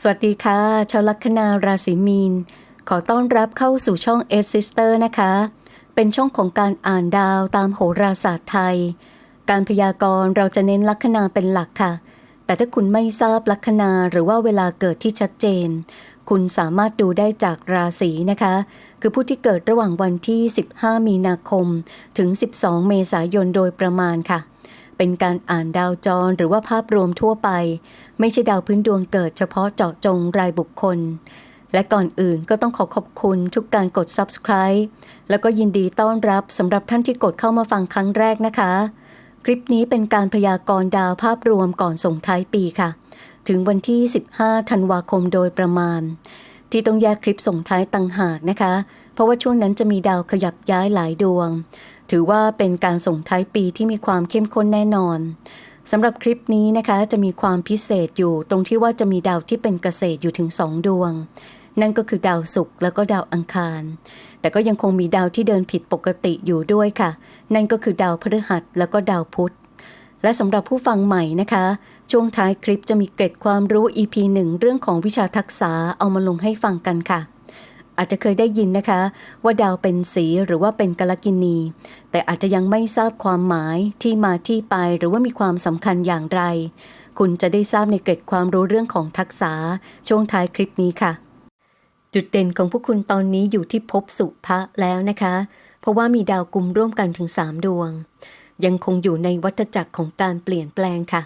สวัสดีค่ะ ชาวลัคนาราศีมีน ขอต้อนรับเข้าสู่ช่อง S Sister นะคะ เป็นช่องของการอ่านดาวตามโหราศาสตร์ไทย การพยากรณ์เราจะเน้นลัคนาเป็นหลักค่ะ แต่ถ้าคุณไม่ทราบลัคนาหรือว่าเวลาเกิดที่ชัดเจน คุณสามารถดูได้จากราศีนะคะ คือผู้ที่เกิดระหว่างวันที่ 15 มีนาคม ถึง 12 เมษายนโดยประมาณค่ะ เป็นการอ่านดาวจรหรือว่าภาพรวมทั่วไป ไม่ใช่ดาวพื้นดวงเกิดเฉพาะเจาะจงรายบุคคล และก่อนอื่นก็ต้องขอขอบคุณทุกการกด subscribe แล้วก็ยินดีต้อนรับสำหรับท่านที่กดเข้ามาฟังครั้งแรกนะคะ คลิปนี้เป็นการพยากรณ์ดาวภาพรวมก่อนส่งท้ายปีค่ะ ถึงวันที่ 15 ธันวาคมโดยประมาณ ที่ต้องแยกคลิปส่งท้ายต่างหากนะคะ เพราะว่าช่วงนั้นจะมีดาวขยับย้ายหลายดวง ถือว่าเป็นการส่งท้ายปีที่มีความเข้มข้นแน่นอนสำหรับคลิปนี้นะคะจะมีความพิเศษอยู่ตรงที่ว่าจะมีดาวที่เป็นเกษตรอยู่ถึง2ดวง นั่นก็คือดาวศุกร์แล้วก็ดาวอังคาร แต่ก็ยังคงมีดาวที่เดินผิดปกติอยู่ด้วยค่ะ นั่นก็คือดาวพฤหัสแล้วก็ดาวพุธและสำหรับผู้ฟังใหม่นะคะ ช่วงท้ายคลิปจะมีเกร็ดความรู้ EP 1 เรื่องของวิชาทักษะเอามาลงให้ฟังกันค่ะ อาจจะเคยได้ยินนะคะ ว่าดาวเป็นสีหรือว่าเป็นกลกินี แต่อาจจะยังไม่ทราบความหมายที่มาที่ไปหรือว่ามีความสำคัญอย่างไร คุณจะได้ทราบในเกร็ดความรู้เรื่องของทักษะช่วงท้ายคลิปนี้ค่ะ จุดเด่นของพวกคุณตอนนี้อยู่ที่ภพสุภะแล้วนะคะ เพราะว่ามีดาวกลุ่มร่วมกันถึง 3 ดวง ยังคงอยู่ในวัฏจักรของการเปลี่ยนแปลงค่ะ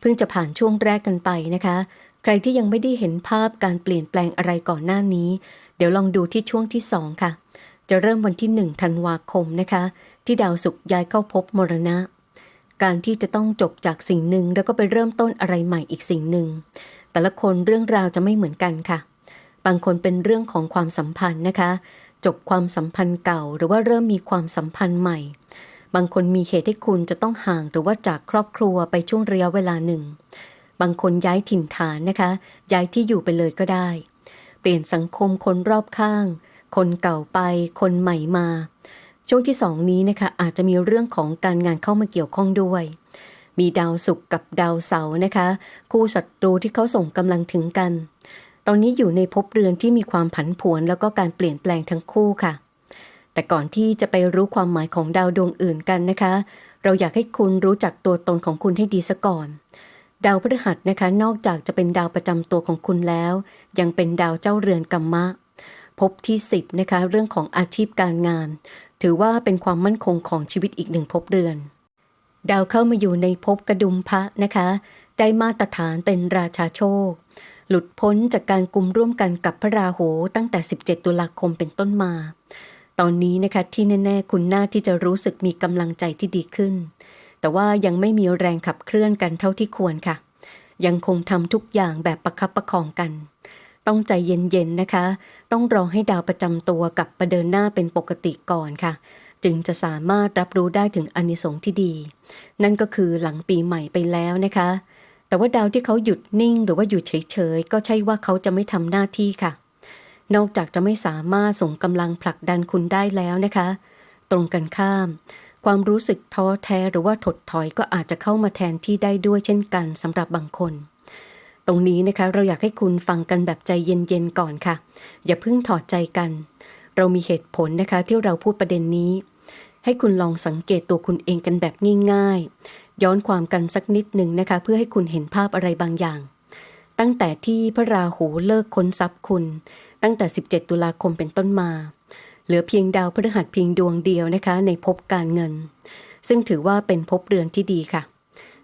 เพิ่งจะผ่านช่วงแรกกันไปนะคะ ใครที่ยังไม่ได้เห็นภาพการเปลี่ยนแปลงอะไรก่อนหน้านี้ เดี๋ยวลองดูที่ช่วงที่ 2 ค่ะ จะเริ่มวันที่ 1 ธันวาคมนะคะ ที่ดาวศุกร์ย้ายเข้าภพมรณะ การที่จะต้องจบจากสิ่งหนึ่งแล้วก็ไปเริ่มต้นอะไรใหม่อีกสิ่งหนึ่ง แต่ละคนเรื่องราวจะไม่เหมือนกันค่ะ บางคนเป็นเรื่องของความสัมพันธ์นะคะ จบความสัมพันธ์เก่า หรือว่าเริ่มมีความสัมพันธ์ใหม่ บางคนมีเหตุให้คุณจะต้องห่างหรือว่าจากครอบครัวไปช่วงระยะเวลาหนึ่ง บางคนย้ายถิ่นฐานนะคะ ย้ายที่อยู่ไปเลยก็ได้ ปลี่ยนสังคมคนรอบข้าง คนเก่าไป คนใหม่มา ช่วงที่สองนี้นะคะอาจจะมีเรื่องของการงานเข้ามาเกี่ยวข้องด้วย มีดาวศุกร์กับดาวเสาร์นะคะ คู่ศัตรูที่เขาส่งกำลังถึงกัน ตอนนี้อยู่ในภพเรือนที่มีความผันผวนแล้วก็การเปลี่ยนแปลงทั้งคู่ค่ะ แต่ก่อนที่จะไปรู้ความหมายของดาวดวงอื่นกันนะคะ เราอยากให้คุณรู้จักตัวตนของคุณให้ดีซะก่อน ดาวพฤหัสนะคะ นอกจากจะเป็นดาวประจำตัวของคุณแล้ว ยังเป็นดาวเจ้าเรือนกัมมะภพที่ 10 นะคะ เรื่องของอาชีพการงาน ถือว่าเป็นความมั่นคงของชีวิตอีกหนึ่งภพเรือน ดาวเข้ามาอยู่ในภพกระดุมพระนะคะ ได้มาตรฐานเป็นราชาโชค หลุดพ้นจากการกลุ่มร่วมกันกับพระราหูตั้งแต่ 17 ตุลาคมเป็นต้นมา ตอนนี้นะคะที่แน่ๆคุณน่าที่จะรู้สึกมีกำลังใจที่ดีขึ้น แต่ว่ายังไม่มีแรงขับเคลื่อนกันเท่าที่ควรค่ะ ยังคงทำทุกอย่างแบบประคับประคองกัน ต้องใจเย็นๆนะคะ ต้องรอให้ดาวประจำตัวกับประเดินหน้าเป็นปกติก่อนค่ะ จึงจะสามารถรับรู้ได้ถึงอนิสงส์ที่ดี นั่นก็คือหลังปีใหม่ไปแล้วนะคะ แต่ว่าดาวที่เขาหยุดนิ่งหรือว่าหยุดเฉยๆก็ใช่ว่าเขาจะไม่ทำหน้าที่ค่ะ นอกจากจะไม่สามารถส่งกำลังผลักดันคุณได้แล้วนะคะ ตรงกันข้าม ความรู้สึกท้อแท้หรือว่าถดถอยก็อาจจะเข้ามาแทนที่ได้ด้วยเช่นกันสำหรับบางคน ตรงนี้นะคะเราอยากให้คุณฟังกันแบบใจเย็นๆก่อนค่ะ อย่าเพิ่งถอดใจกัน เรามีเหตุผลนะคะที่เราพูดประเด็นนี้ ให้คุณลองสังเกตตัวคุณเองกันแบบง่ายๆย้อนความกันสักนิดหนึ่งนะคะ เพื่อให้คุณเห็นภาพอะไรบางอย่าง ตั้งแต่ที่พระราหูเลิกค้นทรัพย์คุณ ตั้งแต่ 17 ตุลาคมเป็นต้นมา เหลือเพียงดาวพฤหัสเพียงดวงเดียวนะคะ ในภพการเงิน ซึ่งถือว่าเป็นภพเรือนที่ดีค่ะ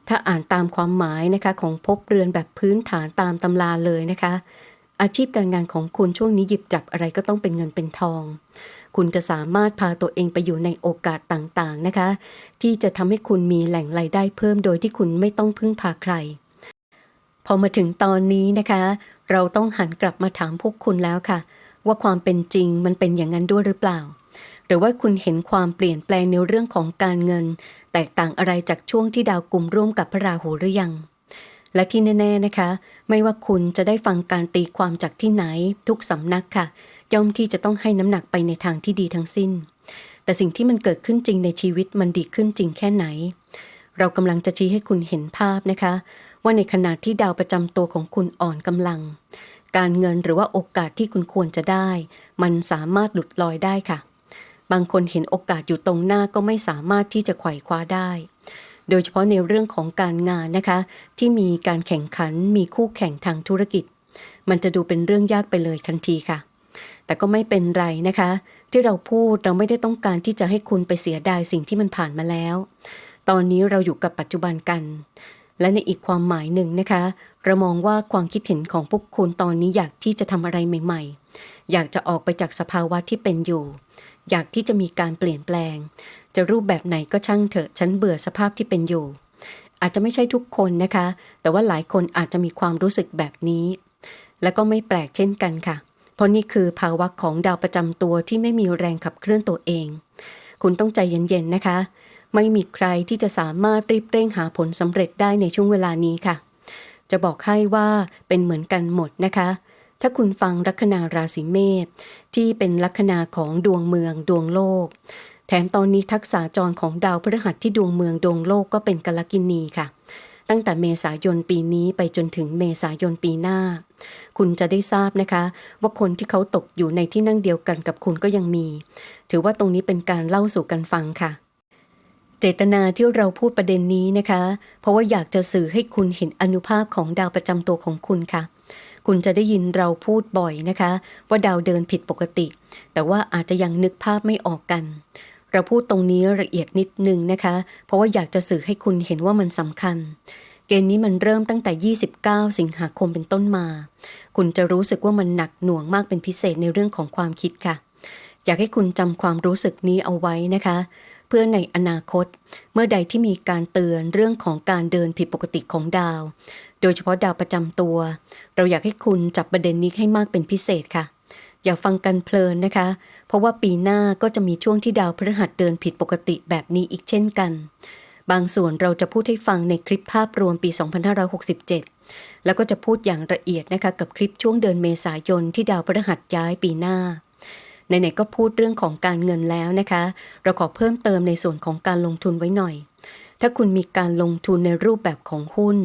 ถ้าอ่านตามความหมายนะคะของภพเรือนแบบพื้นฐานตามตำราเลยนะคะ อาชีพการงานของคุณช่วงนี้หยิบจับอะไรก็ต้องเป็นเงินเป็นทอง คุณจะสามารถพาตัวเองไปอยู่ในโอกาสต่างๆนะคะ ที่จะทำให้คุณมีแหล่งรายได้เพิ่มโดยที่คุณไม่ต้องพึ่งพาใครพอมาถึงตอนนี้นะคะ เราต้องหันกลับมาถามพวกคุณแล้วค่ะ ว่าความเป็นจริงมันเป็นอย่างนั้นด้วยหรือเปล่า หรือว่าคุณเห็นความเปลี่ยนแปลงในเรื่องของการเงิน แตกต่างอะไรจากช่วงที่ดาวกลุ่มร่วมกับพระราหูหรือยัง และที่แน่ ๆนะคะ ไม่ว่าคุณจะได้ฟังการตีความจากที่ไหน ทุกสำนักค่ะ ย่อมที่จะต้องให้น้ำหนักไปในทางที่ดีทั้งสิ้น แต่สิ่งที่มันเกิดขึ้นจริงในชีวิตมันดีขึ้นจริงแค่ไหน เรากำลังจะชี้ให้คุณเห็นภาพนะคะ ว่าในขณะที่ดาวประจำตัวของคุณอ่อนกำลัง การเงินหรือว่าโอกาสที่คุณควรจะได้ มันสามารถหลุดลอยได้ค่ะ บางคนเห็นโอกาสอยู่ตรงหน้าก็ไม่สามารถที่จะไขว่คว้าได้ โดยเฉพาะในเรื่องของการงานนะคะ ที่มีการแข่งขันมีคู่แข่งทางธุรกิจ มันจะดูเป็นเรื่องยากไปเลยทันทีค่ะ แต่ก็ไม่เป็นไรนะคะ ที่เราพูดเราไม่ได้ต้องการที่จะให้คุณไปเสียดายสิ่งที่มันผ่านมาแล้ว ตอนนี้เราอยู่กับปัจจุบันกัน และในอีกความหมายหนึ่งนะคะเรามองว่าความคิดเห็นของพวกคุณตอนนี้อยากที่จะทำอะไรใหม่ ๆ อยากจะออกไปจากสภาวะที่เป็นอยู่ อยากที่จะมีการเปลี่ยนแปลง จะรูปแบบไหนก็ช่างเถอะฉันเบื่อสภาพที่เป็นอยู่ อาจจะไม่ใช่ทุกคนนะคะ แต่ว่าหลายคนอาจจะมีความรู้สึกแบบนี้ และก็ไม่แปลกเช่นกันค่ะ เพราะนี่คือภาวะของดาวประจำตัวที่ไม่มีแรงขับเคลื่อนตัวเอง คุณต้องใจเย็นๆนะคะ ไม่มีใครที่จะสามารถรีบเร่งหาผลสำเร็จได้ในช่วงเวลานี้ค่ะ จะบอกให้ว่าเป็นเหมือนกันหมดนะคะ ถ้าคุณฟังลัคนาราศีเมษที่เป็นลัคนาของดวงเมืองดวงโลก แถมตอนนี้ทักษะจรของดาวพฤหัสที่ดวงเมืองดวงโลกก็เป็นกลกินีค่ะตั้งแต่เมษายนปีนี้ไปจนถึงเมษายนปีหน้า คุณจะได้ทราบนะคะ ว่าคนที่เขาตกอยู่ในที่นั่งเดียวกันกับคุณก็ยังมี ถือว่าตรงนี้เป็นการเล่าสู่กันฟังค่ะ เจตนาที่เราพูดประเด็นนี้นะคะ เพราะว่าอยากจะสื่อให้คุณเห็นอนุภาพของดาวประจำตัวของคุณค่ะ คุณจะได้ยินเราพูดบ่อยนะคะ ว่าดาวเดินผิดปกติ แต่ว่าอาจจะยังนึกภาพไม่ออกกัน เราพูดตรงนี้ละเอียดนิดนึงนะคะ เพราะว่าอยากจะสื่อให้คุณเห็นว่ามันสำคัญ เกณฑ์นี้มันเริ่มตั้งแต่ 29 สิงหาคมเป็นต้นมา คุณจะรู้สึกว่ามันหนักหน่วงมากเป็นพิเศษในเรื่องของความคิดค่ะ อยากให้คุณจำความรู้สึกนี้เอาไว้นะคะ เพื่อในอนาคต เมื่อใดที่มีการเตือนเรื่องของการเดินผิดปกติของดาว โดยเฉพาะดาวประจำตัว เราอยากให้คุณจับประเด็นนี้ให้มากเป็นพิเศษค่ะ อย่าฟังกันเพลินนะคะ เพราะว่าปีหน้าก็จะมีช่วงที่ดาวพฤหัสเดินผิดปกติแบบนี้อีกเช่นกัน บางส่วนเราจะพูดให้ฟังในคลิปภาพรวมปี 2567 แล้วก็จะพูดอย่างละเอียดนะคะกับคลิปช่วงเดือนเมษายนที่ดาวพฤหัสย้ายปีหน้า ไหนๆก็พูดเรื่องของการเงินแล้วนะคะ เราขอเพิ่มเติมในส่วนของการลงทุนไว้หน่อย ถ้าคุณมีการลงทุนในรูปแบบของหุ้น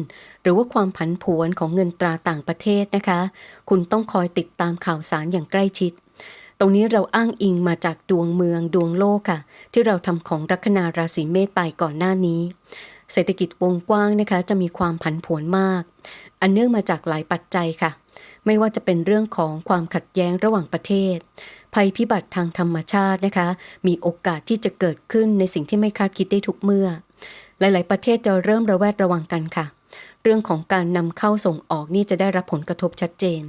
หรือว่าความผันผวนของเงินตราต่างประเทศนะคะ คุณต้องคอยติดตามข่าวสารอย่างใกล้ชิด ตรงนี้เราอ้างอิงมาจากดวงเมืองดวงโลกค่ะ ที่เราทำของลัคนาราศีเมษไปก่อนหน้านี้ เศรษฐกิจวงกว้างนะคะ จะมีความผันผวนมาก อันเนื่องมาจากหลายปัจจัยค่ะไม่ว่าจะเป็นเรื่องของความขัดแย้งระหว่างประเทศ ภัยพิบัติทางธรรมชาตินะคะ มีโอกาสที่จะเกิดขึ้นในสิ่งที่ไม่คาดคิดได้ทุกเมื่อ หลาย ๆ ประเทศจะเริ่มระแวดระวังกันค่ะ เรื่องของการนำเข้าส่งออกนี่จะได้รับผลกระทบชัดเจน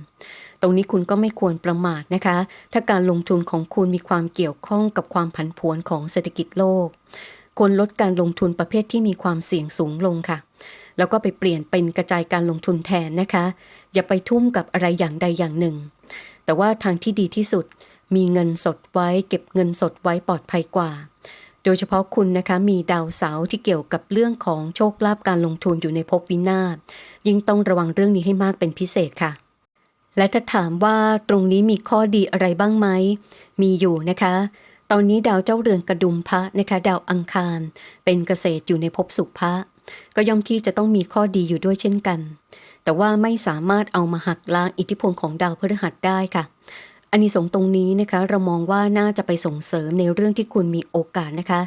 ตรงนี้คุณก็ไม่ควรประมาทนะคะ ถ้าการลงทุนของคุณมีความเกี่ยวข้องกับความผันผวนของเศรษฐกิจโลกควรลดการลงทุนประเภทที่มีความเสี่ยงสูงลงค่ะ แล้วก็ไปเปลี่ยนเป็นกระจายการลงทุนแทนนะคะ อย่าไปทุ่มกับอะไรอย่างใดอย่างหนึ่ง แต่ว่าทางที่ดีที่สุด มีเงินสดไว้เก็บเงินสดไว้ปลอดภัยกว่า โดยเฉพาะคุณนะคะมีดาวเสาที่เกี่ยวกับเรื่องของโชคลาภการลงทุนอยู่ในภพวินาศยิ่งต้องระวังเรื่องนี้ให้มากเป็นพิเศษค่ะ และถ้าถามว่าตรงนี้มีข้อดีอะไรบ้างไหมมีอยู่นะคะตอนนี้ดาวเจ้าเรือนกระดุมพระนะคะดาวอังคาร เป็นเกษตรอยู่ในภพสุภะก็ย่อมที่จะต้องมีข้อดีอยู่ด้วยเช่นกัน แต่ว่าไม่สามารถเอามาหักล้างอิทธิพลของดาวพฤหัสได้ค่ะ อันนี้สงส์ตรงนี้นะคะเรามองว่าน่าจะไปส่งเสริมในเรื่องที่คุณมีโอกาสนะคะ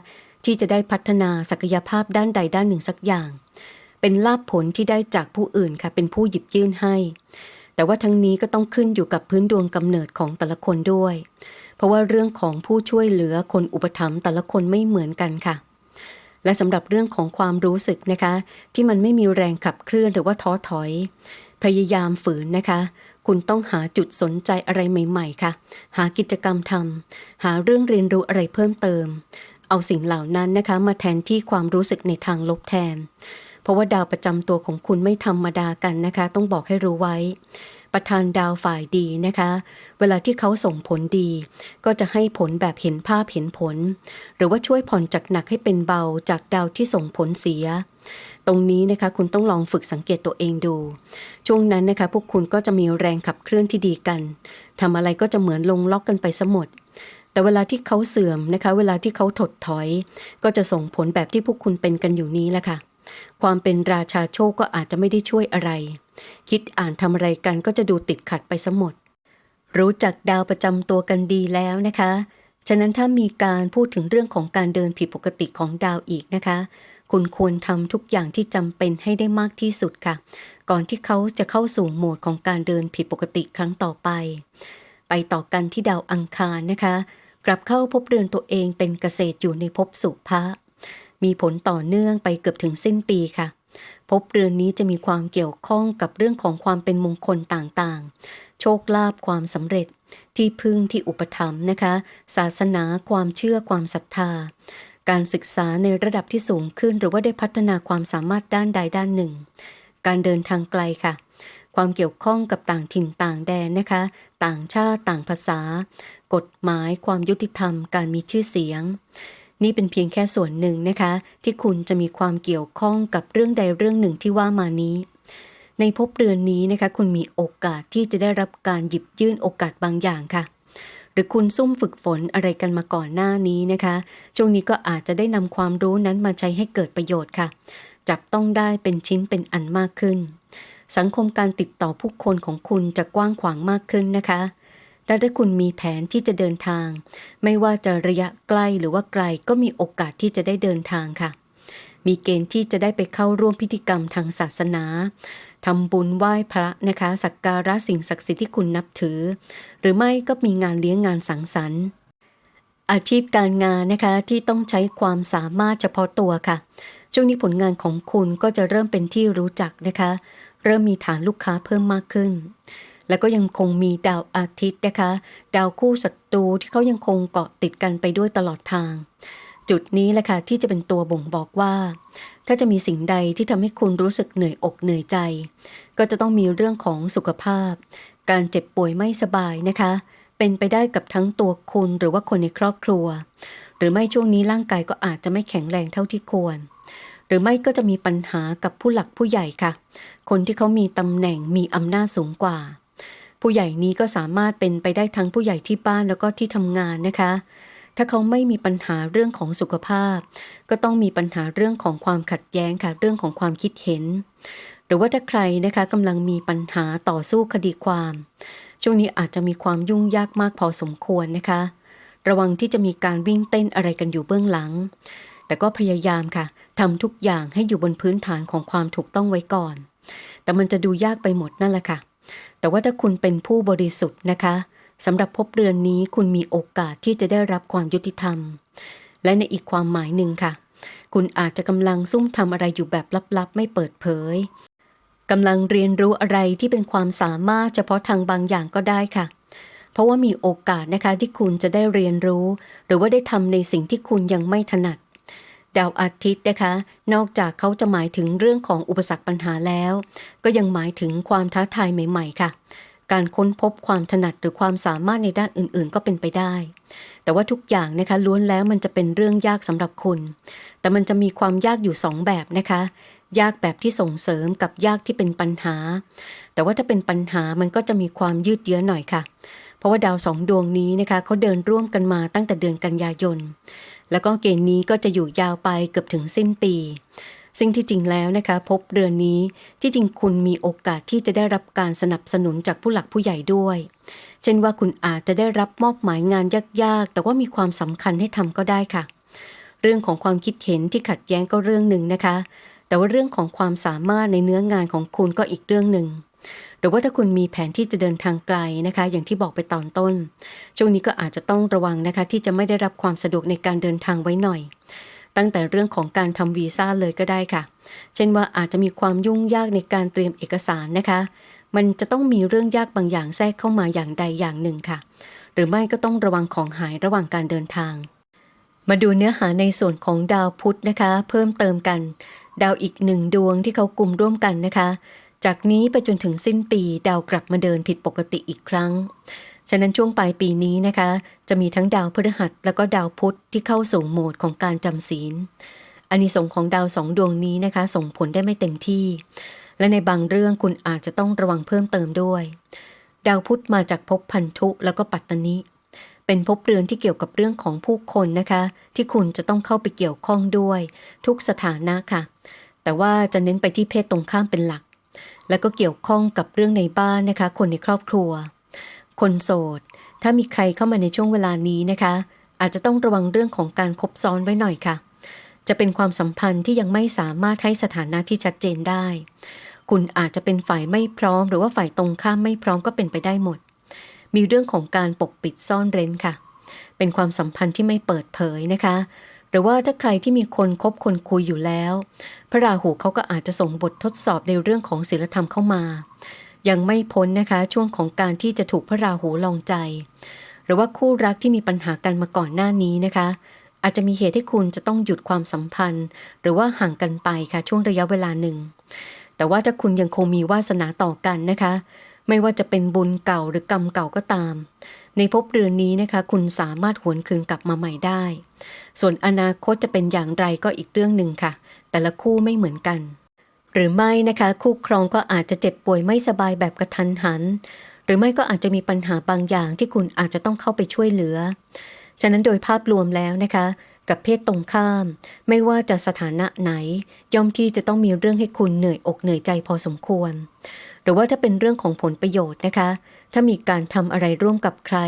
ที่จะได้พัฒนาศักยภาพด้านใดด้านหนึ่งสักอย่าง เป็นลาภผลที่ได้จากผู้อื่นค่ะ เป็นผู้หยิบยื่นให้ แต่ว่าทั้งนี้ก็ต้องขึ้นอยู่กับพื้นดวงกำเนิดของแต่ละคนด้วย เพราะว่าเรื่องของผู้ช่วยเหลือคนอุปถัมภ์แต่ละคนไม่เหมือนกันค่ะและสำหรับเรื่องของความรู้สึกนะคะ ที่มันไม่มีแรงขับเคลื่อนหรือว่าท้อถอย พยายามฝืนนะคะ คุณต้องหาจุดสนใจอะไรใหม่ ๆ ค่ะ หากิจกรรมทำหาเรื่องเรียนรู้อะไรเพิ่มเติม เอาสิ่งเหล่านั้นนะคะ มาแทนที่ความรู้สึกในทางลบแทน เพราะว่าดาวประจำตัวของคุณไม่ธรรมดากันนะคะ ต้องบอกให้รู้ไว้ ประธานดาวฝ่ายดีนะคะ เวลาที่เขาส่งผลดี ก็จะให้ผลแบบเห็นภาพเห็นผล หรือว่าช่วยผ่อนจากหนักให้เป็นเบาจากดาวที่ส่งผลเสีย รงนี้นะคะคุณต้องลองฝึกสังเกตตัวเองดู ช่วงนั้นนะคะพวกคุณก็จะมีแรงขับเคลื่อนที่ดีกันทำอะไรก็จะเหมือนลงล็อกกันไปซะหมด แต่เวลาที่เขาเสื่อมนะคะ เวลาที่เขาถดถอย ก็จะส่งผลแบบที่พวกคุณเป็นกันอยู่นี้แหละค่ะ ความเป็นราชาโชคก็อาจจะไม่ได้ช่วยอะไร คิดอ่านทำอะไรกันก็จะดูติดขัดไปซะหมด รู้จักดาวประจำตัวกันดีแล้วนะคะฉะนั้นถ้ามีการพูดถึงเรื่องของการเดินผิดปกติของดาวอีกนะคะ คุณควรทำทุกอย่างที่จำเป็นให้ได้มากที่สุดค่ะ ก่อนที่เขาจะเข้าสู่โหมดของการเดินผิดปกติครั้งต่อไป ไปต่อกันที่ดาวอังคารนะคะ กลับเข้าพบเรือนตัวเองเป็นเกษตรอยู่ในภพสุภะมีผลต่อเนื่องไปเกือบถึงสิ้นปีค่ะภพเรือนนี้จะมีความเกี่ยวข้องกับเรื่องของความเป็นมงคลต่างๆ โชคลาภความสำเร็จ ที่พึ่งที่อุปถัมภ์นะคะ ศาสนาความเชื่อความศรัทธา การศึกษาในระดับที่สูงขึ้น หรือว่าได้พัฒนาความสามารถด้านใดด้านหนึ่ง การเดินทางไกลค่ะ ความเกี่ยวข้องกับต่างถิ่นต่างแดนนะคะ ต่างชาติต่างภาษา กฎหมาย ความยุติธรรม การมีชื่อเสียง นี่เป็นเพียงแค่ส่วนหนึ่งนะคะ ที่คุณจะมีความเกี่ยวข้องกับเรื่องใดเรื่องหนึ่งที่ว่ามานี้ในภพเรือนนี้นะคะ คุณมีโอกาสที่จะได้รับการหยิบยื่นโอกาสบางอย่างค่ะ หรือคุณซุ่มฝึกฝนอะไรกันมาก่อนหน้านี้นะคะ ช่วงนี้ก็อาจจะได้นำความรู้นั้นมาใช้ให้เกิดประโยชน์ค่ะ จับต้องได้เป็นชิ้นเป็นอันมากขึ้น สังคมการติดต่อผู้คนของคุณจะกว้างขวางมากขึ้นนะคะแต่ถ้าคุณมีแผนที่จะเดินทาง ไม่ว่าจะระยะใกล้หรือว่าไกลก็มีโอกาสที่จะได้เดินทางค่ะ มีเกณฑ์ที่จะได้ไปเข้าร่วมพิธีกรรมทางศาสนา ทำบุญไหว้พระนะคะ สักการะสิ่งศักดิ์สิทธิ์ที่คุณนับถือ หรือไม่ก็มีงานเลี้ยงงานสังสรรค์ อาชีพการงานนะคะที่ต้องใช้ความสามารถเฉพาะตัวค่ะ ช่วงนี้ผลงานของคุณก็จะเริ่มเป็นที่รู้จักนะคะ เริ่มมีฐานลูกค้าเพิ่มมากขึ้น แล้วก็ยังคงมีดาวอาทิตย์นะคะ ดาวคู่ศัตรูที่เขายังคงเกาะติดกันไปด้วยตลอดทาง จุดนี้แหละค่ะที่จะเป็นตัวบ่งบอกว่า ถ้าจะมีสิ่งใดที่ทำให้คุณรู้สึกเหนื่อยอกเหนื่อยใจ ก็จะต้องมีเรื่องของสุขภาพ การเจ็บป่วยไม่สบายนะคะ เป็นไปได้กับทั้งตัวคุณหรือว่าคนในครอบครัว หรือไม่ช่วงนี้ร่างกายก็อาจจะไม่แข็งแรงเท่าที่ควร หรือไม่ก็จะมีปัญหากับผู้หลักผู้ใหญ่ค่ะ คนที่เขามีตำแหน่งมีอำนาจสูงกว่า ผู้ใหญ่นี้ก็สามารถเป็นไปได้ทั้งผู้ใหญ่ที่บ้านแล้วก็ที่ทำงานนะคะ ถ้าเขาไม่มีปัญหาเรื่องของสุขภาพ ก็ต้องมีปัญหาเรื่องของความขัดแย้งค่ะเรื่องของความคิดเห็น หรือว่าถ้าใครนะคะกำลังมีปัญหาต่อสู้คดีความ ช่วงนี้อาจจะมีความยุ่งยากมากพอสมควรนะคะ ระวังที่จะมีการวิ่งเต้นอะไรกันอยู่เบื้องหลัง แต่ก็พยายามค่ะทำทุกอย่างให้อยู่บนพื้นฐานของความถูกต้องไว้ก่อน แต่มันจะดูยากไปหมดนั่นแหละค่ะ แต่ว่าถ้าคุณเป็นผู้บริสุทธิ์นะคะ สำหรับภพเรือนนี้คุณมีโอกาสที่จะได้รับความยุติธรรม และในอีกความหมายหนึ่งค่ะ คุณอาจจะกำลังซุ่มทำอะไรอยู่แบบลับๆ ไม่เปิดเผยกำลังเรียนรู้อะไรที่เป็นความสามารถเฉพาะทางบางอย่างก็ได้ค่ะ เพราะว่ามีโอกาสนะคะที่คุณจะได้เรียนรู้ หรือว่าได้ทำในสิ่งที่คุณยังไม่ถนัดดาวอาทิตย์นะคะ นอกจากเขาจะหมายถึงเรื่องของอุปสรรคปัญหาแล้ว ก็ยังหมายถึงความท้าทายใหม่ ๆ ค่ะ การค้นพบความถนัดหรือความสามารถในด้านอื่นๆ ก็เป็นไปได้ แต่ว่าทุกอย่างนะคะล้วนแล้วมันจะเป็นเรื่องยากสำหรับคุณ แต่มันจะมีความยากอยู่สองแบบนะคะ ยากแบบที่ส่งเสริมกับยากที่เป็นปัญหา แต่ว่าถ้าเป็นปัญหามันก็จะมีความยืดเยื้อหน่อยค่ะ เพราะว่าดาวสองดวงนี้นะคะเขาเดินร่วมกันมาตั้งแต่เดือนกันยายน แล้วก็เกณฑ์นี้ก็จะอยู่ยาวไปเกือบถึงสิ้นปี ซึ่งที่จริงแล้วนะคะ พบเดือนนี้ที่จริงคุณมีโอกาสที่จะได้รับการสนับสนุนจากผู้หลักผู้ใหญ่ด้วย เช่นว่าคุณอาจจะได้รับมอบหมายงานยากๆ แต่ว่ามีความสำคัญให้ทำก็ได้ค่ะ เรื่องของความคิดเห็นที่ขัดแย้งก็เรื่องหนึ่งนะคะ แต่ว่าเรื่องของความสามารถในเนื้องานของคุณก็อีกเรื่องหนึ่งหรือว่าถ้าคุณมีแผนที่จะเดินทางไกลนะคะ อย่างที่บอกไปตอนต้น ช่วงนี้ก็อาจจะต้องระวังนะคะ ที่จะไม่ได้รับความสะดวกในการเดินทางไว้หน่อย ตั้งแต่เรื่องของการทำวีซ่าเลยก็ได้ค่ะ เช่นว่าอาจจะมีความยุ่งยากในการเตรียมเอกสารนะคะ มันจะต้องมีเรื่องยากบางอย่างแทรกเข้ามาอย่างใดอย่างหนึ่งค่ะ หรือไม่ก็ต้องระวังของหายระหว่างการเดินทาง มาดูเนื้อหาในส่วนของดาวพุธนะคะ เพิ่มเติมกัน ดาวอีกหนึ่งดวงที่เขากลุ่มร่วมกันนะคะ จากนี้ไปจนถึงสิ้นปีดาวกลับมาเดินผิดปกติอีกครั้ง ฉะนั้นช่วงปลายปีนี้นะคะ จะมีทั้งดาวพฤหัสแล้วก็ดาวพุธที่เข้าสู่โหมดของการจำศีลอานิสงส์ของดาวสองดวงนี้นะคะ ส่งผลได้ไม่เต็มที่ และในบางเรื่องคุณอาจจะต้องระวังเพิ่มเติมด้วย ดาวพุธมาจากภพพันธุแล้วก็ปัตตนิเป็นภพเรือนที่เกี่ยวกับเรื่องของผู้คนนะคะ ที่คุณจะต้องเข้าไปเกี่ยวข้องด้วย ทุกสถานะค่ะ แต่ว่าจะเน้นไปที่เพศตรงข้ามเป็นหลัก แล้วก็เกี่ยวข้องกับเรื่องในบ้านนะคะ คนในครอบครัว คนโสด ถ้ามีใครเข้ามาในช่วงเวลานี้นะคะ อาจจะต้องระวังเรื่องของการคบซ้อนไว้หน่อยค่ะ จะเป็นความสัมพันธ์ที่ยังไม่สามารถให้สถานะที่ชัดเจนได้ คุณอาจจะเป็นฝ่ายไม่พร้อม หรือว่าฝ่ายตรงข้ามไม่พร้อมก็เป็นไปได้หมด มีเรื่องของการปกปิดซ่อนเร้นค่ะ เป็นความสัมพันธ์ที่ไม่เปิดเผยนะคะหรือว่าถ้าใครที่มีคนคบคนคุยอยู่แล้ว พระราหูเขาก็อาจจะส่งบททดสอบในเรื่องของศีลธรรมเข้ามา ยังไม่พ้นนะคะช่วงของการที่จะถูกพระราหูลองใจ หรือว่าคู่รักที่มีปัญหากันมาก่อนหน้านี้นะคะ อาจจะมีเหตุให้คุณจะต้องหยุดความสัมพันธ์ หรือว่าห่างกันไปค่ะช่วงระยะเวลาหนึ่ง แต่ว่าถ้าคุณยังคงมีวาสนาต่อกันนะคะ ไม่ว่าจะเป็นบุญเก่าหรือกรรมเก่าก็ตาม ในภพเรือนนี้นะคะ คุณสามารถหวนคืนกลับมาใหม่ได้ ส่วนอนาคตจะเป็นอย่างไรก็อีกเรื่องหนึ่งค่ะ แต่ละคู่ไม่เหมือนกัน หรือไม่นะคะ คู่ครองก็อาจจะเจ็บป่วยไม่สบายแบบกระทันหัน หรือไม่ก็อาจจะมีปัญหาบางอย่างที่คุณอาจจะต้องเข้าไปช่วยเหลือ ฉะนั้นโดยภาพรวมแล้วนะคะ กับเพศตรงข้าม ไม่ว่าจะสถานะไหน ย่อมที่จะต้องมีเรื่องให้คุณเหนื่อยอกเหนื่อยใจพอสมควร หรือว่าถ้าเป็นเรื่องของผลประโยชน์นะคะ ถ้ามีการทำอะไรร่วมกับใคร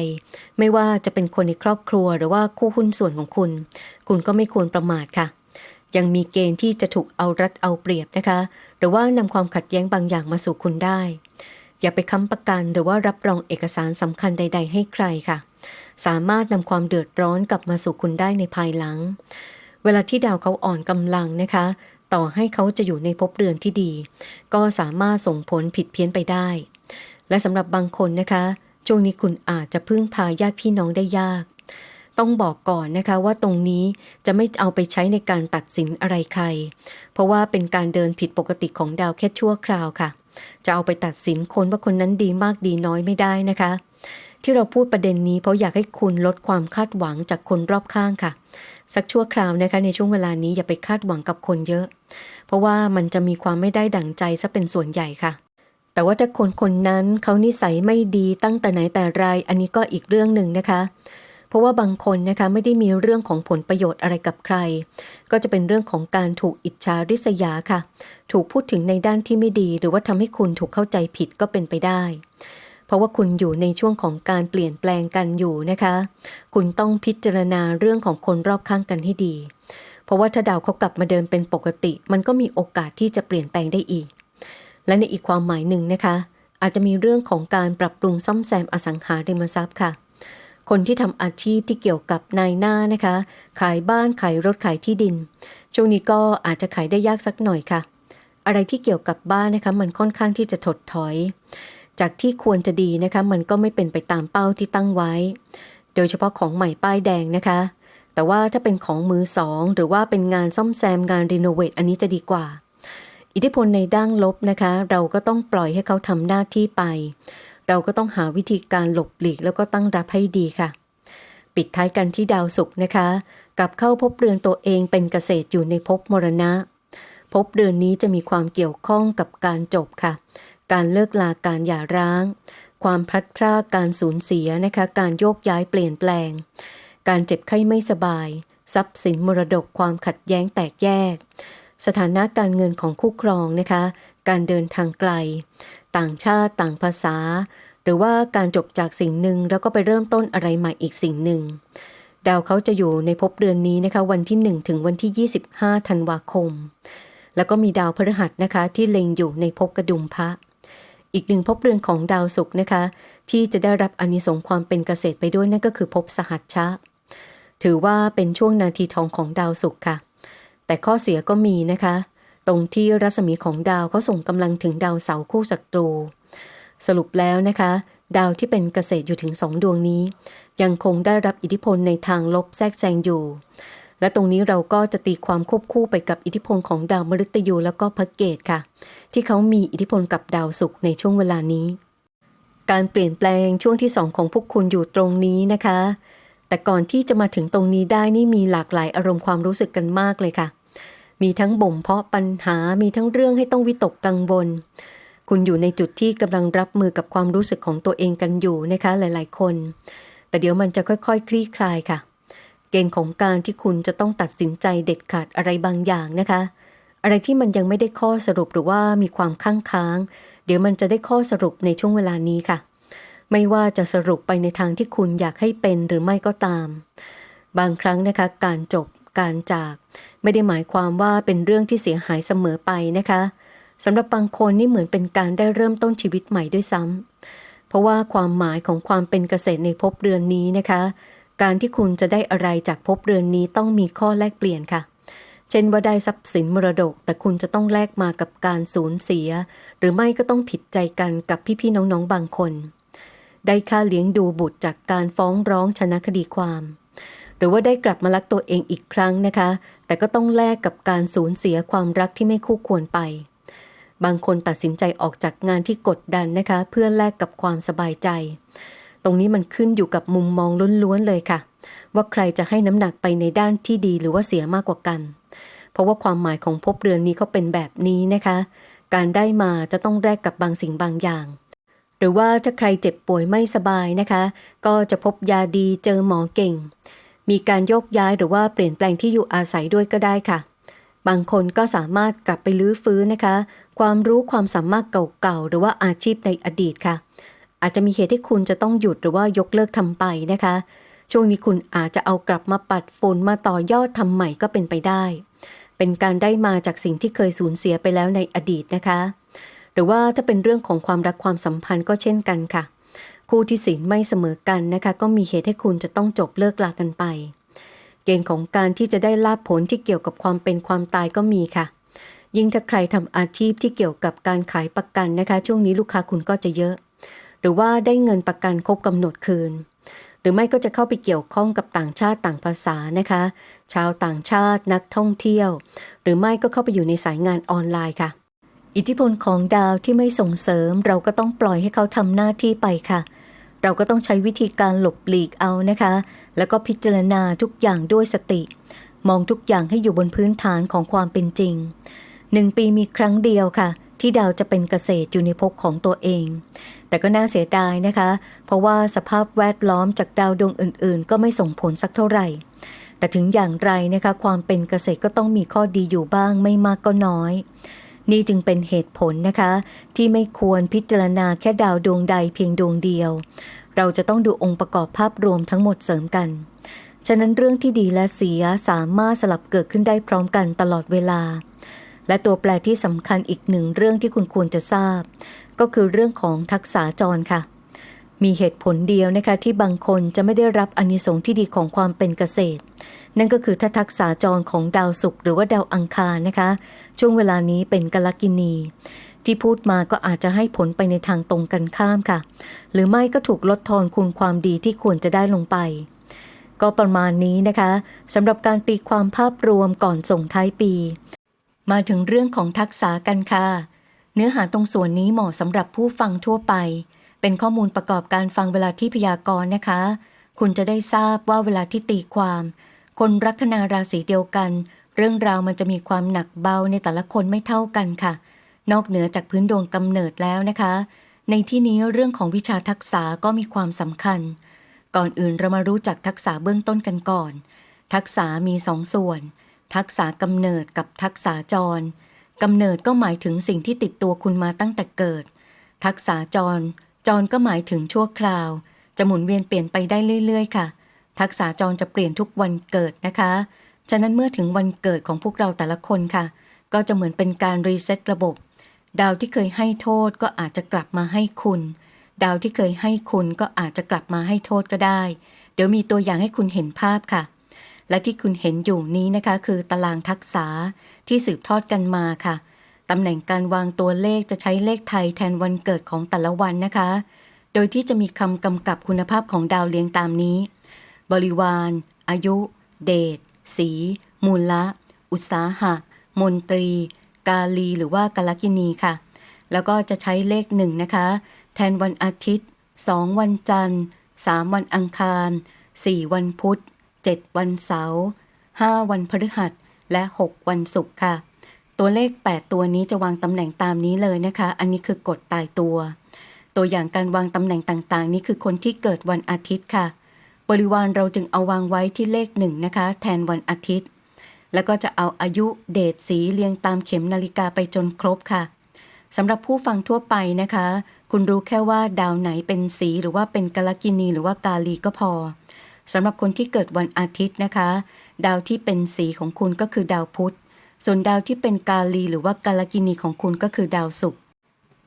ไม่ว่าจะเป็นคนในครอบครัวหรือว่าคู่หุ้นส่วนของคุณ คุณก็ไม่ควรประมาทค่ะ ยังมีเกณฑ์ที่จะถูกเอารัดเอาเปรียบนะคะ หรือว่านำความขัดแย้งบางอย่างมาสู่คุณได้ อย่าไปค้ำประกันหรือว่ารับรองเอกสารสำคัญใด ๆ ให้ใครค่ะ สามารถนำความเดือดร้อนกลับมาสู่คุณได้ในภายหลัง เวลาที่ดาวเขาอ่อนกำลังนะคะ ต่อให้เขาจะอยู่ในภพเรือนที่ดี ก็สามารถส่งผลผิดเพี้ยนไปได้ และสำหรับบางคนนะคะช่วงนี้คุณอาจจะพึ่งพาญาติพี่น้องได้ยาก ต้องบอกก่อนนะคะว่าตรงนี้จะไม่เอาไปใช้ในการตัดสินอะไรใคร เพราะว่าเป็นการเดินผิดปกติของดาวแค่ชั่วคราวค่ะ จะเอาไปตัดสินคนว่าคนนั้นดีมากดีน้อยไม่ได้นะคะ ที่เราพูดประเด็นนี้เพราะอยากให้คุณลดความคาดหวังจากคนรอบข้างค่ะ สักชั่วคราวนะคะในช่วงเวลานี้อย่าไปคาดหวังกับคนเยอะ เพราะว่ามันจะมีความไม่ได้ดั่งใจซะเป็นส่วนใหญ่ค่ะแต่ว่าถ้าคนคนนั้นเขานิสัยไม่ดีตั้งแต่ไหนแต่ไร อันนี้ก็อีกเรื่องหนึ่งนะคะ เพราะว่าบางคนนะคะไม่ได้มีเรื่องของผลประโยชน์อะไรกับใคร ก็จะเป็นเรื่องของการถูกอิจฉาริษยาค่ะ ถูกพูดถึงในด้านที่ไม่ดี หรือว่าทำให้คุณถูกเข้าใจผิดก็เป็นไปได้เพราะว่าคุณอยู่ในช่วงของการเปลี่ยนแปลงกันอยู่นะคะ คุณต้องพิจารณาเรื่องของคนรอบข้างกันให้ดี เพราะว่าถ้าดาวเขากลับมาเดินเป็นปกติ มันก็มีโอกาสที่จะเปลี่ยนแปลงได้อีก และในอีกความหมายหนึ่งนะคะ อาจจะมีเรื่องของการปรับปรุงซ่อมแซมอสังหาริมทรัพย์ค่ะ คนที่ทำอาชีพที่เกี่ยวกับนายหน้านะคะ ขายบ้านขายรถขายที่ดิน ช่วงนี้ก็อาจจะขายได้ยากสักหน่อยค่ะ อะไรที่เกี่ยวกับบ้านนะคะ มันค่อนข้างที่จะถดถอย จากที่ควรจะดีนะคะ มันก็ไม่เป็นไปตามเป้าที่ตั้งไว้ โดยเฉพาะของใหม่ป้ายแดงนะคะ แต่ว่าถ้าเป็นของมือสองหรือว่าเป็นงานซ่อมแซมงานรีโนเวทอันนี้จะดีกว่าอิทธิพลในด้านลบนะคะ เราก็ต้องปล่อยให้เขาทำหน้าที่ไป เราก็ต้องหาวิธีการหลบหลีกแล้วก็ตั้งรับให้ดีค่ะ ปิดท้ายกันที่ดาวศุกร์นะคะ กับเข้าพบเรือนตัวเองเป็นเกษตรอยู่ในภพมรณะภพเรือนนี้จะมีความเกี่ยวข้องกับการจบค่ะ การเลิกลาการหย่าร้าง ความพลัดพรากการสูญเสียนะคะ การโยกย้ายเปลี่ยนแปลง การเจ็บไข้ไม่สบาย ทรัพย์สินมรดกความขัดแย้งแตกแยกสถานะการเงินของคู่ครองนะคะ การเดินทางไกล ต่างชาติต่างภาษา หรือว่าการจบจากสิ่งหนึ่งแล้วก็ไปเริ่มต้นอะไรใหม่อีกสิ่งหนึ่ง ดาวเขาจะอยู่ในภพเดือนนี้นะคะ วันที่ 1 ถึงวันที่ 25 ธันวาคม แล้วก็มีดาวพฤหัสนะคะ ที่เล็งอยู่ในภพกระดุมพระ อีกหนึ่งภพเรือนของดาวศุกร์นะคะ ที่จะได้รับอานิสงส์ความเป็นเกษตรไปด้วยนั่นก็คือภพสหัชชะ ถือว่าเป็นช่วงนาทีทองของดาวศุกร์ค่ะ แต่ข้อเสียก็มีนะคะ ตรงที่รัศมีของดาวเขาส่งกำลังถึงดาวเสาคู่ศัตรู สรุปแล้วนะคะ ดาวที่เป็นเกษตรอยู่ถึงสองดวงนี้ ยังคงได้รับอิทธิพลในทางลบแทรกแซงอยู่ และตรงนี้เราก็จะตีความควบคู่ไปกับอิทธิพลของดาวมฤตยูแล้วก็พระเกตค่ะ ที่เขามีอิทธิพลกับดาวศุกร์ในช่วงเวลานี้ การเปลี่ยนแปลงช่วงที่สองของพวกคุณอยู่ตรงนี้นะคะแต่ก่อนที่จะมาถึงตรงนี้ได้นี่มีหลากหลายอารมณ์ความรู้สึกกันมากเลยค่ะ มีทั้งบ่มเพาะปัญหา มีทั้งเรื่องให้ต้องวิตกกังวล คุณอยู่ในจุดที่กำลังรับมือกับความรู้สึกของตัวเองกันอยู่นะคะหลาย ๆ คน แต่เดี๋ยวมันจะค่อยๆคลี่คลายค่ะ เกณฑ์ของการที่คุณจะต้องตัดสินใจเด็ดขาดอะไรบางอย่างนะคะ อะไรที่มันยังไม่ได้ข้อสรุปหรือว่ามีความค้างค้าง เดี๋ยวมันจะได้ข้อสรุปในช่วงเวลานี้ค่ะ ไม่ว่าจะสรุปไปในทางที่คุณอยากให้เป็นหรือไม่ก็ตาม บางครั้งนะคะการจบ การจาก ไม่ได้หมายความว่าเป็นเรื่องที่เสียหายเสมอไปนะคะสำหรับบางคนนี่เหมือนเป็นการได้เริ่มต้นชีวิตใหม่ด้วยซ้ำเพราะว่าความหมายของความเป็นเกษตรในภพเรือนนี้นะคะ การที่คุณจะได้อะไรจากภพเรือนนี้ต้องมีข้อแลกเปลี่ยนค่ะ เช่นว่าได้ทรัพย์สินมรดก แต่คุณจะต้องแลกมากับการสูญเสีย หรือไม่ก็ต้องผิดใจกันกับพี่ๆน้องๆบางคน ได้ค่าเลี้ยงดูบุตรจากการฟ้องร้องชนะคดีความ รือว่าได้กลับมารักตัวเองอีกครั้งนะคะ แต่ก็ต้องแลกกับการสูญเสียความรักที่ไม่คู่ควรไป บางคนตัดสินใจออกจากงานที่กดดันนะคะ เพื่อแลกกับความสบายใจ ตรงนี้มันขึ้นอยู่กับมุมมองล้วนๆเลยค่ะ ว่าใครจะให้น้ำหนักไปในด้านที่ดีหรือว่าเสียมากกว่ากัน เพราะว่าความหมายของภพเรือนนี้เขาเป็นแบบนี้นะคะ การได้มาจะต้องแลกกับบางสิ่งบางอย่างหรือว่าถ้าใครเจ็บป่วยไม่สบายนะคะ ก็จะพบยาดีเจอหมอเก่ง มีการโยกย้ายหรือว่าเปลี่ยนแปลงที่อยู่อาศัยด้วยก็ได้ค่ะ บางคนก็สามารถกลับไปลื้อฟื้นนะคะ ความรู้ความสามารถเก่าๆหรือว่าอาชีพในอดีตค่ะ อาจจะมีเหตุที่คุณจะต้องหยุดหรือว่ายกเลิกทำไปนะคะ ช่วงนี้คุณอาจจะเอากลับมาปัดฝุ่นมาต่อยอดทำใหม่ก็เป็นไปได้ เป็นการได้มาจากสิ่งที่เคยสูญเสียไปแล้วในอดีตนะคะ หรือว่าถ้าเป็นเรื่องของความรักความสัมพันธ์ก็เช่นกันค่ะ คู่ที่ศีลไม่เสมอกันนะคะ ก็มีเหตุให้คุณจะต้องจบเลิกลากันไป เกณฑ์ของการที่จะได้ลาบผลที่เกี่ยวกับความเป็นความตายก็มีค่ะ ยิ่งถ้าใครทำอาชีพที่เกี่ยวกับการขายประกันนะคะ ช่วงนี้ลูกค้าคุณก็จะเยอะ หรือว่าได้เงินประกันครบกำหนดคืน หรือไม่ก็จะเข้าไปเกี่ยวข้องกับต่างชาติต่างภาษานะคะ ชาวต่างชาตินักท่องเที่ยว หรือไม่ก็เข้าไปอยู่ในสายงานออนไลน์ค่ะอิทธิพลของดาวที่ไม่ส่งเสริมเราก็ต้องปล่อยให้เขาทำหน้าที่ไปค่ะ เราก็ต้องใช้วิธีการหลบหลีกเอานะคะ แล้วก็พิจารณาทุกอย่างด้วยสติ มองทุกอย่างให้อยู่บนพื้นฐานของความเป็นจริงหนึ่งปีมีครั้งเดียวค่ะ ที่ดาวจะเป็นเกษตรอยู่ในภพของตัวเอง แต่ก็น่าเสียดายนะคะ เพราะว่าสภาพแวดล้อมจากดาวดวงอื่น ๆ ก็ไม่ส่งผลสักเท่าไหร่ แต่ถึงอย่างไรนะคะ ความเป็นเกษตรก็ต้องมีข้อดีอยู่บ้างไม่มากก็น้อย นี่จึงเป็นเหตุผลนะคะ ที่ไม่ควรพิจารณาแค่ดาวดวงใดเพียงดวงเดียว เราจะต้องดูองค์ประกอบภาพรวมทั้งหมดเสริมกัน ฉะนั้นเรื่องที่ดีและเสียสามารถสลับเกิดขึ้นได้พร้อมกันตลอดเวลา และตัวแปรที่สำคัญอีกหนึ่งเรื่องที่คุณควรจะทราบ ก็คือเรื่องของทักษะจรค่ะ มีเหตุผลเดียวนะคะที่บางคนจะไม่ได้รับอนิสงส์ที่ดีของความเป็นเกษตร นั่นก็คือถ้าทักษะจรของดาวศุกร์หรือว่าดาวอังคารนะคะ ช่วงเวลานี้เป็นกลกินี ที่พูดมาก็อาจจะให้ผลไปในทางตรงกันข้ามค่ะ หรือไม่ก็ถูกลดทอนคุณความดีที่ควรจะได้ลงไป ก็ประมาณนี้นะคะสำหรับการตีความภาพรวมก่อนส่งท้ายปี มาถึงเรื่องของทักษะกันค่ะ เนื้อหาตรงส่วนนี้เหมาะสำหรับผู้ฟังทั่วไป เป็นข้อมูลประกอบการฟังเวลาที่พยากรณ์นะคะ คุณจะได้ทราบว่าเวลาที่ตีความ คนลัคนาราศีเดียวกัน เรื่องราวมันจะมีความหนักเบาในแต่ละคนไม่เท่ากันค่ะ นอกเหนือจากพื้นดวงกำเนิดแล้วนะคะ ในที่นี้เรื่องของวิชาทักษะก็มีความสำคัญ ก่อนอื่นเรามารู้จักทักษะเบื้องต้นกันก่อน ทักษะมีสองส่วน ทักษะกำเนิดกับทักษะจรกำเนิดก็หมายถึงสิ่งที่ติดตัวคุณมาตั้งแต่เกิด ทักษะจร จรก็หมายถึงชั่วคราว จะหมุนเวียนเปลี่ยนไปได้เรื่อย ๆ ค่ะ ทักษะจรจะเปลี่ยนทุกวันเกิดนะคะ ฉะนั้นเมื่อถึงวันเกิดของพวกเราแต่ละคนค่ะ ก็จะเหมือนเป็นการรีเซ็ตระบบ ดาวที่เคยให้โทษก็อาจจะกลับมาให้คุณ ดาวที่เคยให้คุณก็อาจจะกลับมาให้โทษก็ได้ เดี๋ยวมีตัวอย่างให้คุณเห็นภาพค่ะ และที่คุณเห็นอยู่นี้นะคะ คือตารางทักษะที่สืบทอดกันมาค่ะตำแหน่งการวางตัวเลขจะใช้เลขไทยแทนวันเกิดของแต่ละวันนะคะ โดยที่จะมีคำกำกับคุณภาพของดาวเรียงตามนี้ บริวาร อายุ เดช สี มูลละ อุตสาหะ มนตรี กาลีหรือว่ากาลกินีค่ะ แล้วก็จะใช้เลขหนึ่งนะคะ แทนวันอาทิตย์ 2 วันจันทร์ 3 วันอังคาร 4 วันพุธ 7 วันเสาร์5วันพฤหัส และ 6 วันศุกร์ค่ะ ตัวเลข 8 ตัวนี้จะวางตำแหน่งตามนี้เลยนะคะ อันนี้คือกฎตายตัว ตัวอย่างการวางตำแหน่งต่างๆ นี้คือคนที่เกิดวันอาทิตย์ค่ะ บริวารเราจึงเอาวางไว้ที่เลขหนึ่งนะคะ แทนวันอาทิตย์ แล้วก็จะเอาอายุเดทสีเรียงตามเข็มนาฬิกาไปจนครบค่ะสำหรับผู้ฟังทั่วไปนะคะ คุณรู้แค่ว่าดาวไหนเป็นสีหรือว่าเป็นกาลกินีหรือว่ากาลีก็พอสำหรับคนที่เกิดวันอาทิตย์นะคะ ดาวที่เป็นสีของคุณก็คือดาวพุธ ส่วนดาวที่เป็นกาลีหรือว่ากาลกินีของคุณก็คือดาวศุกร์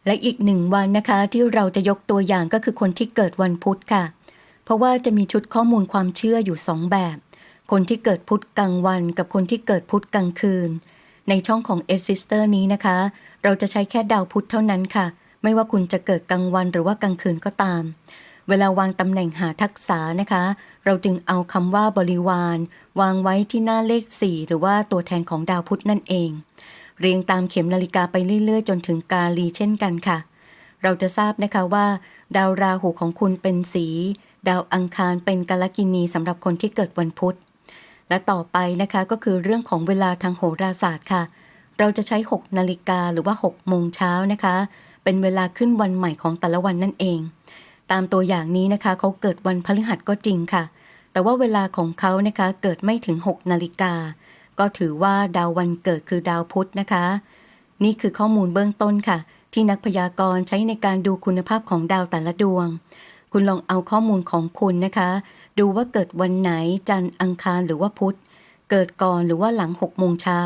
และอีกหนึ่งวันนะคะที่เราจะยกตัวอย่างก็คือคนที่เกิดวันพุธค่ะ เพราะว่าจะมีชุดข้อมูลความเชื่ออยู่สองแบบ คนที่เกิดพุธกลางวัน กับคนที่เกิดพุธกลางคืน ในช่องของ s อ s เ s อร์นี้นะคะ เราจะใช้แค่ดาวพุธเท่านั้นค่ะ ไม่ว่าคุณจะเกิดกลางวันหรือว่ากลางคืนก็ตาม เวลาวางตำแหน่งหาทักษะนะคะ เราจึงเอาคำว่าบริวาร วางไว้ที่หน้าเลข 4 หรือว่าตัวแทนของดาวพุธนั่นเอง เรียงตามเข็มนาฬิกาไปเรื่อยๆ จนถึงกาลีเช่นกันค่ะ เราจะทราบนะคะว่า ดาวราหูของคุณเป็นสี ดาวอังคารเป็นกาลกินีสำหรับคนที่เกิดวันพุธ และต่อไปนะคะก็คือเรื่องของเวลาทางโหราศาสตร์ค่ะ เราจะใช้ 6 นาฬิกาหรือว่า 6 โมงเช้านะคะ เป็นเวลาขึ้นวันใหม่ของแต่ละวันนั่นเอง ตามตัวอย่างนี้นะคะเขาเกิดวันพฤหัสก็จริงค่ะ แต่ว่าเวลาของเขานะคะเกิดไม่ถึง 6 นาฬิกา ก็ถือว่าดาววันเกิดคือดาวพุธนะคะ นี่คือข้อมูลเบื้องต้นค่ะ ที่นักพยากรณ์ใช้ในการดูคุณภาพของดาวแต่ละดวง คุณลองเอาข้อมูลของคุณนะคะ ดูว่าเกิดวันไหนจันทร์อังคารหรือว่าพุธ เกิดก่อนหรือว่าหลัง6โมงเช้า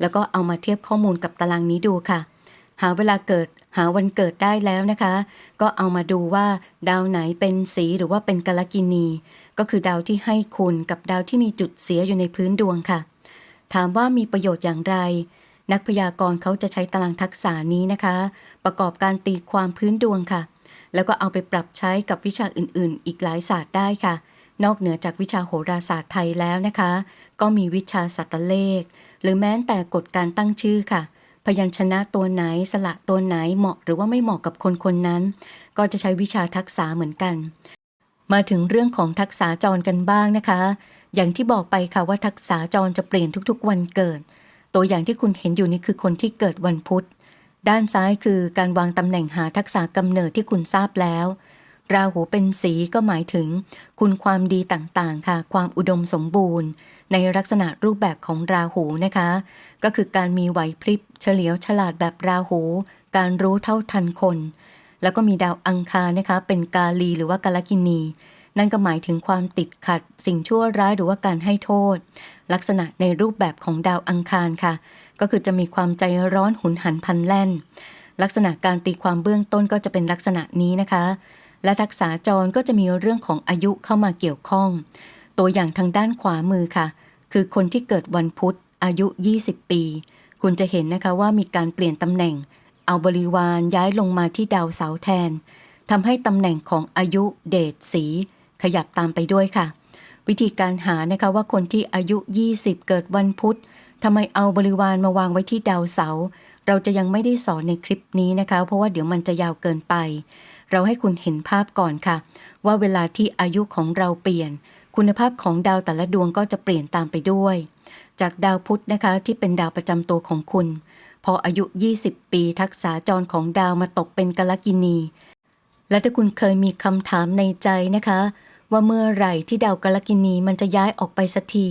แล้วก็เอามาเทียบข้อมูลกับตารางนี้ดูค่ะ หาเวลาเกิดหาวันเกิดได้แล้วนะคะ ก็เอามาดูว่า ดาวไหนเป็นสีหรือว่าเป็นกาลกินี ก็คือดาวที่ให้คุณกับดาวที่มีจุดเสียอยู่ในพื้นดวงค่ะ ถามว่ามีประโยชน์อย่างไร นักพยากรณ์เขาจะใช้ตารางทักษะนี้นะคะ ประกอบการตีความพื้นดวงค่ะ แล้วก็เอาไปปรับใช้กับวิชาอื่นๆ อีกหลายศาสตร์ได้ค่ะ นอกเหนือจากวิชาโหราศาสตร์ไทยแล้วนะคะ ก็มีวิชาสัตว์เลข หรือแม้แต่กฎการตั้งชื่อค่ะ พยัญชนะตัวไหนสระตัวไหนเหมาะหรือว่าไม่เหมาะกับคนคนนั้น ก็จะใช้วิชาทักษะเหมือนกัน มาถึงเรื่องของทักษะจรกันบ้างนะคะ อย่างที่บอกไปค่ะว่าทักษะจรจะเปลี่ยนทุกๆ วันเกิด ตัวอย่างที่คุณเห็นอยู่นี่คือคนที่เกิดวันพุธ ด้านซ้ายคือการวางตำแหน่งหาทักษะกำเนิดที่คุณทราบแล้ว ราหูเป็นสีก็หมายถึง คุณความดีต่างๆ ค่ะ ความอุดมสมบูรณ์ ในลักษณะรูปแบบของราหูนะคะ ก็คือการมีไหวพริบ เฉลียวฉลาดแบบราหู การรู้เท่าทันคน แล้วก็มีดาวอังคารนะคะ เป็นกาลีหรือว่ากาลกินี นั่นก็หมายถึงความติดขัด สิ่งชั่วร้ายหรือว่าการให้โทษ ลักษณะในรูปแบบของดาวอังคารค่ะ ก็คือจะมีความใจร้อนหุนหันพันแล่น ลักษณะการตีความเบื้องต้นก็จะเป็นลักษณะนี้นะคะ และทักษะจรก็จะมีเรื่องของอายุเข้ามาเกี่ยวข้อง ตัวอย่างทางด้านขวามือค่ะ คือคนที่เกิดวันพุธอายุ 20 ปี คุณจะเห็นนะคะว่ามีการเปลี่ยนตำแหน่ง เอาบริวารย้ายลงมาที่ดาวเสาแทนทำให้ตำแหน่งของอายุเดทสี ขยับตามไปด้วยค่ะ วิธีการหานะคะว่าคนที่อายุ 20 เกิดวันพุธ ทำไมเอาบริวารมาวางไว้ที่ดาวเสา เราจะยังไม่ได้สอนในคลิปนี้นะคะ เพราะว่าเดี๋ยวมันจะยาวเกินไป เราให้คุณเห็นภาพก่อนค่ะ ว่าเวลาที่อายุของเราเปลี่ยน คุณภาพของดาวแต่ละดวงก็จะเปลี่ยนตามไปด้วย จากดาวพุธนะคะที่เป็นดาวประจำตัวของคุณ พออายุ 20 ปีทักษะจรของดาวมาตกเป็นกาลกินี และถ้าคุณเคยมีคำถามในใจนะคะ ว่าเมื่อไหร่ที่ดาวกาลกินีมันจะย้ายออกไปสักที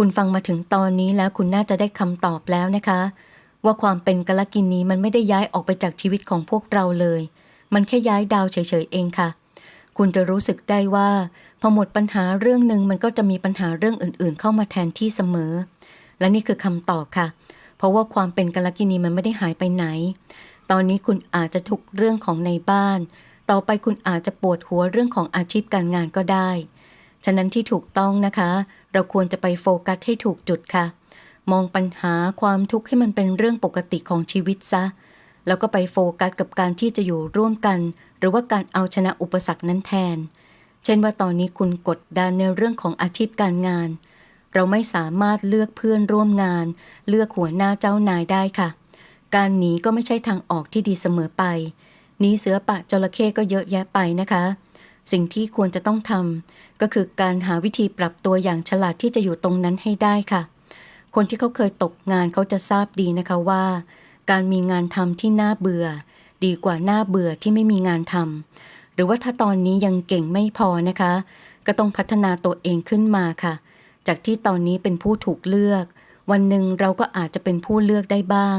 คุณฟังมาถึงตอนนี้แล้วคุณน่าจะได้คำตอบแล้วนะคะ ว่าความเป็นกลกินีมันไม่ได้ย้ายออกไปจากชีวิตของพวกเราเลย มันแค่ย้ายดาวเฉยๆเองค่ะ คุณจะรู้สึกได้ว่าพอหมดปัญหาเรื่องหนึ่งมันก็จะมีปัญหาเรื่องอื่นๆ เข้ามาแทนที่เสมอ และนี่คือคำตอบค่ะ เพราะว่าความเป็นกลกินีมันไม่ได้หายไปไหน ตอนนี้คุณอาจจะทุกเรื่องของในบ้าน ต่อไปคุณอาจจะปวดหัวเรื่องของอาชีพการงานก็ได้ ฉะนั้นที่ถูกต้องนะคะ เราควรจะไปโฟกัสให้ถูกจุดค่ะ มองปัญหาความทุกข์ให้มันเป็นเรื่องปกติของชีวิตซะ แล้วก็ไปโฟกัสกับการที่จะอยู่ร่วมกัน หรือว่าการเอาชนะอุปสรรคนั้นแทน เช่นว่าตอนนี้คุณกดดันในเรื่องของอาชีพการงาน เราไม่สามารถเลือกเพื่อนร่วมงาน เลือกหัวหน้าเจ้านายได้ค่ะ การหนีก็ไม่ใช่ทางออกที่ดีเสมอไปหนีเสือปะจระเข้ก็เยอะแยะไปนะคะ สิ่งที่ควรจะต้องทำก็คือการหาวิธีปรับตัวอย่างฉลาดที่จะอยู่ตรงนั้นให้ได้ค่ะ คนที่เขาเคยตกงานเขาจะทราบดีนะคะว่า การมีงานทำที่น่าเบื่อ ดีกว่าน่าเบื่อที่ไม่มีงานทำหรือว่าถ้าตอนนี้ยังเก่งไม่พอนะคะ ก็ต้องพัฒนาตัวเองขึ้นมาค่ะ จากที่ตอนนี้เป็นผู้ถูกเลือก วันหนึ่งเราก็อาจจะเป็นผู้เลือกได้บ้าง